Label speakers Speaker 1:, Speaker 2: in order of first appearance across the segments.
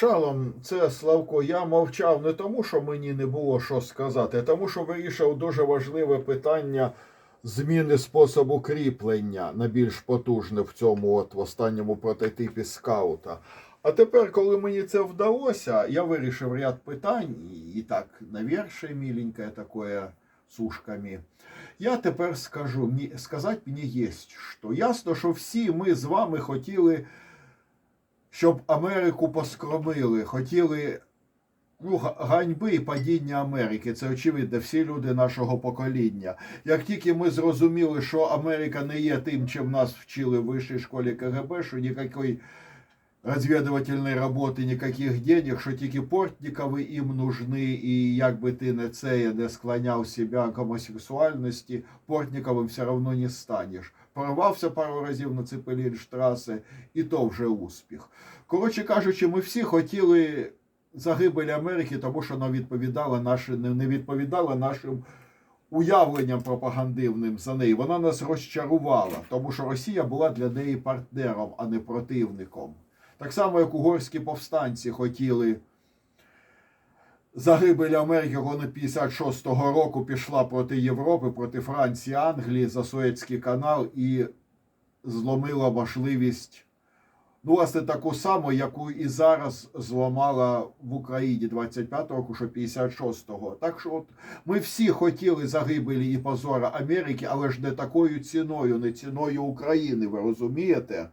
Speaker 1: Шалом, це Славко. Я мовчав не тому, що мені не було що сказати, а тому, що вирішив дуже важливе питання зміни способу кріплення на більш потужне в цьому от в останньому прототипі скаута. А тепер, коли мені це вдалося, я вирішив ряд питань, і, так, навершие миленькое такое с ушками. Я тепер скажу, сказати мені є, що ясно, що всі ми з вами хотіли щоб Америку поскромили, хотіли ну, ганьби і падіння Америки. Це очевидно, всі люди нашого покоління. Як тільки ми зрозуміли, що Америка не є тим, чим нас вчили в вищій школі КГБ, що ніякої розвідувальної роботи, ніяких денег, що тільки портнікові їм нужны, і як би ти не це не склоняв себе к гомосексуальності, портніковим все одно не станеш. Порвався пару разів на Цепелінштраси, і то вже успіх. Коротше кажучи, ми всі хотіли загибель Америки, тому що вона відповідала наші, не відповідала нашим уявленням пропагандивним за неї. Вона нас розчарувала, тому що Росія була для неї партнером, а не противником. Так само, як угорські повстанці хотіли загибель коли 56-го року пішла проти Європи, проти Франції, Англії за Суецький канал і зломила можливість, ну, власне, таку саму, яку і зараз зламала в Україні 25-го року, що 56-го. Так що от ми всі хотіли загибелі і позора Америки, але ж не такою ціною, не ціною України, ви розумієте?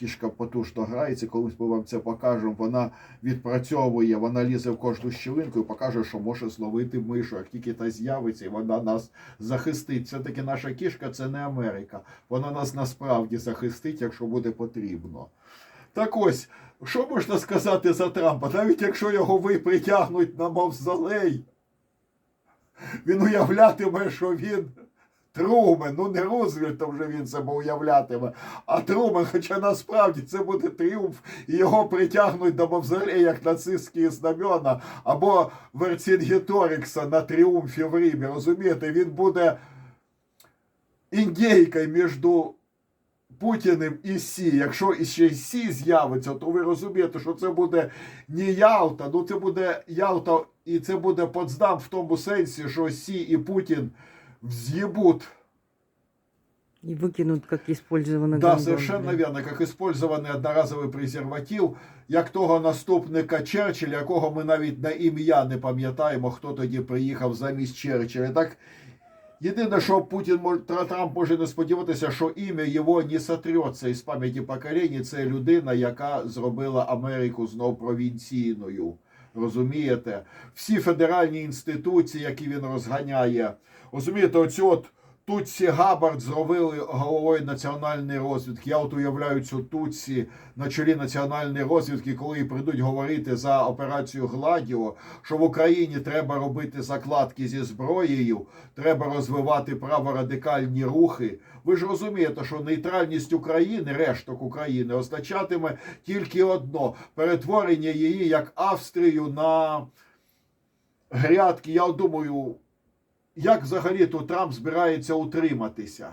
Speaker 1: Кішка потужно грається, колись ми вам це покажемо. Вона відпрацьовує, вона лізе в кожну щілинку і покаже, що може зловити мишу. Як тільки та з'явиться, і вона нас захистить. Все-таки наша кішка це не Америка. Вона нас насправді захистить, якщо буде потрібно. Так ось, що можна сказати за Трампа? Навіть якщо його ви притягнуть на мавзолей, він уявлятиме, що він. Трумен, ну не Рузвельт вже він себе уявлятиме, а Трумен, хоча насправді це буде тріумф, і його притягнуть до мавзолея, як нацистські знамена, або Верцінгеторікса на тріумфі в Римі. Розумієте, він буде індійкою між Путіним і Сі. Якщо іще Сі з'явиться, то ви розумієте, що це буде не Ялта, ну це буде Ялта, і це буде Потсдам в тому сенсі, що Сі і Путін взъебут.
Speaker 2: И выкинут как использованный
Speaker 1: Да,
Speaker 2: гондон,
Speaker 1: совершенно
Speaker 2: да.
Speaker 1: вірно, як использований одноразовий презерватив, як того наступника Черчилля, якого ми навіть на ім'я не пам'ятаємо, хто тоді приїхав замість Черчилля. Так єдине, що Путін мож- Тра- Трамп може не сподіватися, що ім'я його не сотрется із пам'яті поколінь. Це людина, яка зробила Америку знов провінційною. Розумієте? Всі федеральні інституції, які він розганяє. Розумієте, оцю от Тутсі Габард зробили головою національної розвідки. Я от уявляю цю Тутсі на чолі національної розвідки, коли прийдуть говорити за операцію Гладіо, що в Україні треба робити закладки зі зброєю, треба розвивати праворадикальні рухи. Ви ж розумієте, що нейтральність України, решток України, означатиме тільки одно перетворення її як Австрію на грядки. Я думаю, як взагалі тут Трамп збирається утриматися?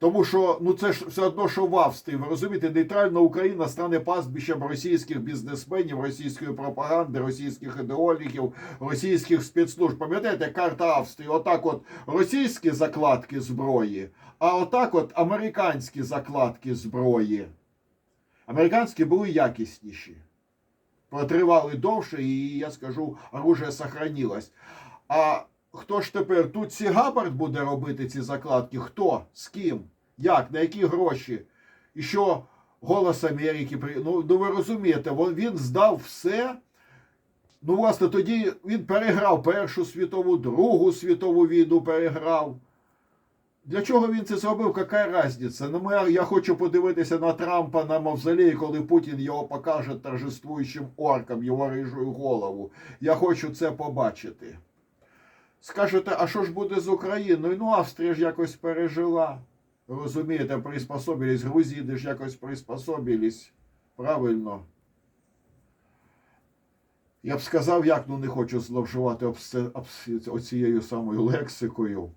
Speaker 1: Тому що ну це ж все одно, що в Австрії. Ви розумієте, нейтральна Україна стане пастбищем російських бізнесменів, російської пропаганди, російських ідеологів, російських спецслужб. Пам'ятаєте, карта Австрії? Отак, от російські закладки зброї, а отак, от американські закладки зброї. Американські були якісніші. Протривали довше, і я скажу, оружие сохранилось. А хто ж тепер тут ці Габард буде робити ці закладки? Хто? З ким? Як? На які гроші? І що голос Америки. Ну, ну ви розумієте, він здав все. Ну, власне, тоді він переграв Першу світову, Другу світову війну переграв. Для чого він це зробив? Яка різниця? Ну, я хочу подивитися на Трампа на мавзолеї, коли Путін його покаже торжествуючим оркам, його рижу голову. Я хочу це побачити. Скажете, а що ж буде з Україною? Ну, Австрія ж якось пережила. Розумієте, приспособились, грузини ж якось приспособились. Правильно. Я б сказав, як ну не хочу зловживати оцією самою лексикою.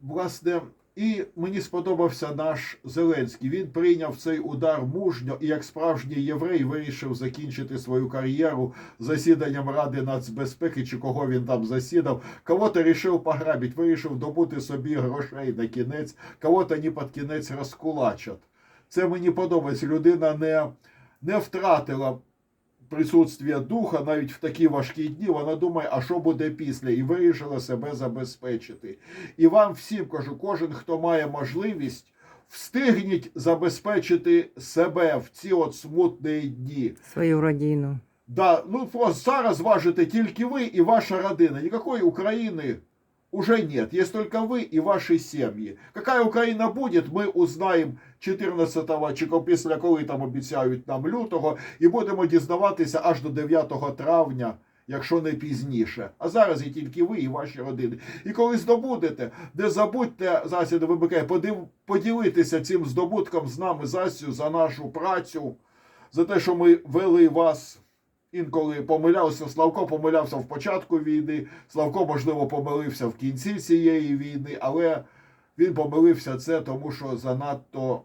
Speaker 1: Власне, І мені сподобався наш Зеленський. Він прийняв цей удар мужньо і як справжній єврей вирішив закінчити свою кар'єру засіданням Ради нацбезпеки чи кого він там засідав. Кого-то рішив пограбити, вирішив добути собі грошей на кінець, кого-то ні під кінець розкулачать. Це мені подобається. Людина не, не втратила присутствие духа навіть в такі важкі дні. Вона думає, а що буде після, і вирішила себе забезпечити. І вам всім кажу, кожен, хто має можливість, встигніть забезпечити себе в ці от смутні дні.
Speaker 2: Свою родину.
Speaker 1: Да, ну просто зараз важите тільки ви і ваша родина. Никакой України уже нет. Есть только вы и ваши семьи. Какая Україна буде, ми узнаємо 14-го, чи після коли там обіцяють нам лютого, і будемо дізнаватися аж до 9 травня, якщо не пізніше. А зараз є тільки ви і ваші родини. І коли здобудете, не забудьте вимикає, подив, поділитися цим здобутком з нами Засю за нашу працю, за те, що ми вели вас. Інколи помилявся, Славко помилявся в початку війни, Славко, можливо, помилився в кінці цієї війни, але він помилився це, тому що занадто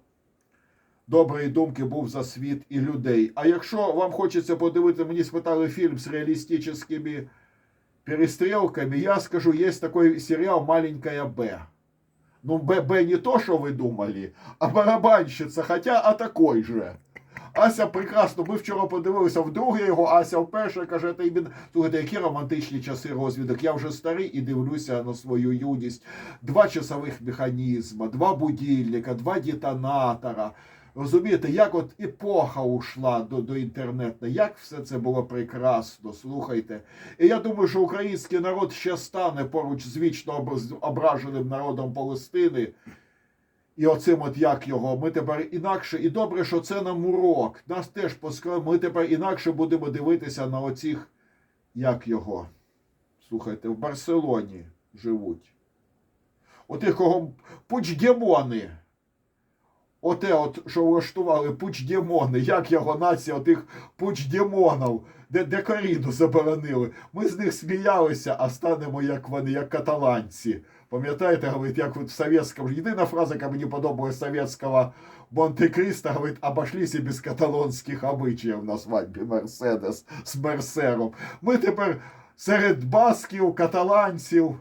Speaker 1: доброї думки був за світ і людей. А якщо вам хочеться подивитися, мені спитали фільм з реалістичними перестрілками, я скажу, є такий серіал «Маленькая Б». Ну, Б, Б не то, що ви думали, а барабанщиця, хоча а такой же. Ася прекрасно, ми вчора подивилися вдруге його, Ася вперше каже, та іменно, слухайте, які романтичні часи розвідок. Я вже старий і дивлюся на свою юність. Два часових механізма, два будильника, два детонатора. Розумієте, як от епоха ушла до, до інтернету, як все це було прекрасно, слухайте. І я думаю, що український народ ще стане поруч з вічно ображеним народом Палестини. І оцим от як його, ми тепер інакше, і добре, що це нам урок. Нас теж поскали, ми тепер інакше будемо дивитися на оцих, як його. Слухайте, в Барселоні живуть. Отих, кого пучдемони. Оте, от, що влаштували пучдемони, як його нація отих пучдемонів, де, де коріду заборонили. Ми з них сміялися, а станемо як вони, як каталанці. Пам'ятаєте, говорить, як от в совєтському, єдина фраза, яка мені подобалась совєтського Монте-Кристо, говорить, обошлися без каталонських обичаїв на свадьбі Мерседес з Мерсером. Ми тепер серед басків, каталанців,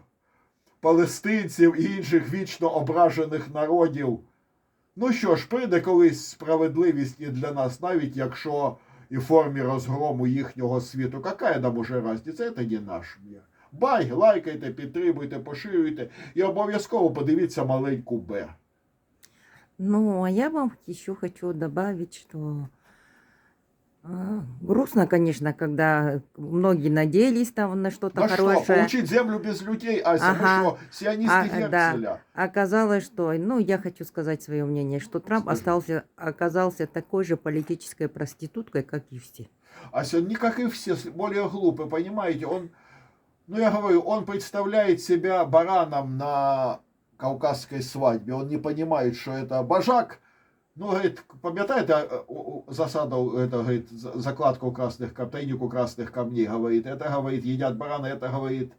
Speaker 1: палестинців і інших вічно ображених народів. Ну що ж, прийде колись справедливість і для нас, навіть якщо і в формі розгрому їхнього світу. Какая нам уже разниця? Це не наш мір. Бай, лайкайте, підтримуйте, поширюйте і обов'язково подивіться маленьку Б.
Speaker 2: Ну, а я вам еще хочу добавить, что грустно, конечно, когда многие надеялись там на что-то
Speaker 1: На
Speaker 2: хорошее.
Speaker 1: Получить землю без людей, Ася,
Speaker 2: Ага.
Speaker 1: ми що, сіоністи
Speaker 2: А, да. Оказалось, что, ну, я хочу сказать свое мнение, что Трамп
Speaker 1: Скажи.
Speaker 2: остался, оказался такой же политической проституткой, как и все.
Speaker 1: Ася, не как и все, более глупый, понимаете? Он, ну я говорю, он представляет себя бараном на кавказской свадьбе. Он не понимает, что это бажак. Ну, говорит, пам'ятаєте э, у- у- засаду, это, говорит, за- закладку красных, кам- тайнику красных камней, говорит, это, говорит, едят барана, это, говорит,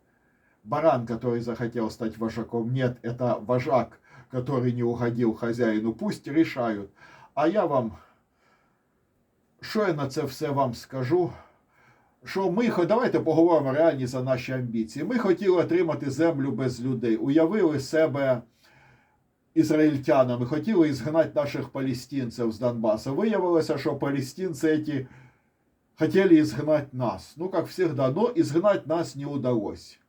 Speaker 1: баран, который захотел стать вожаком. Нет, это вожак, который не угодил хозяину. Пусть решают. А я вам що я на це все вам скажу? Що ми хо- давайте поговоримо реальні за наші амбіції. Ми хотіли отримати землю без людей, уявили себе ізраїльтянами, хотіли ізгнати наших палестинців з Донбасу. Виявилося, що палестинці ці хотіли изгнать нас. Ну, как всегда, но изгнать нас не удалось.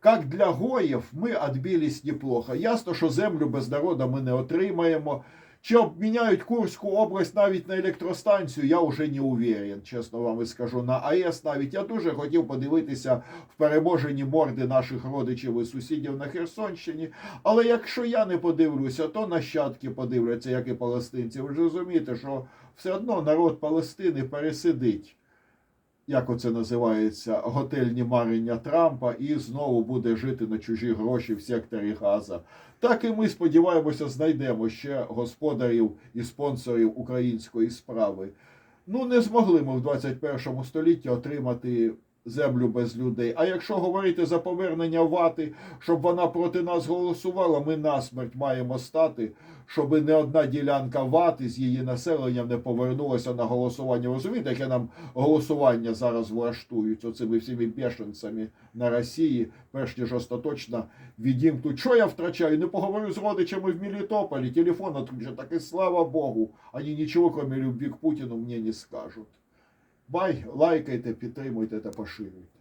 Speaker 1: Как для гоїв, ми отбились неплохо. Ясно, що землю без народу ми не отримаємо. Чи обміняють Курську область навіть на електростанцію, я вже не уверен, чесно вам скажу. На АЕС навіть я дуже хотів подивитися в переможені морди наших родичів і сусідів на Херсонщині. Але якщо я не подивлюся, то нащадки подивляться, як і палестинці. Ви ж розумієте, що все одно народ Палестини пересидить, як оце називається, готельні марення Трампа, і знову буде жити на чужі гроші в секторі Газа. Так і ми сподіваємося, знайдемо ще господарів і спонсорів української справи. Ну, не змогли ми в 21 столітті отримати землю без людей. А якщо говорити за повернення вати, щоб вона проти нас голосувала, ми насмерть маємо стати, щоб не одна ділянка вати з її населенням не повернулася на голосування. Розумієте, яке нам голосування зараз влаштують оцими всіми бешенцями на Росії, перш ніж остаточно відімкнуть. Що я втрачаю? Не поговорю з родичами в Мелітополі, телефон отключат, так і слава Богу. Они нічого, кроме любви к Путіну, мені не скажуть. Бай, лайкайте, підтримуйте та поширюйте.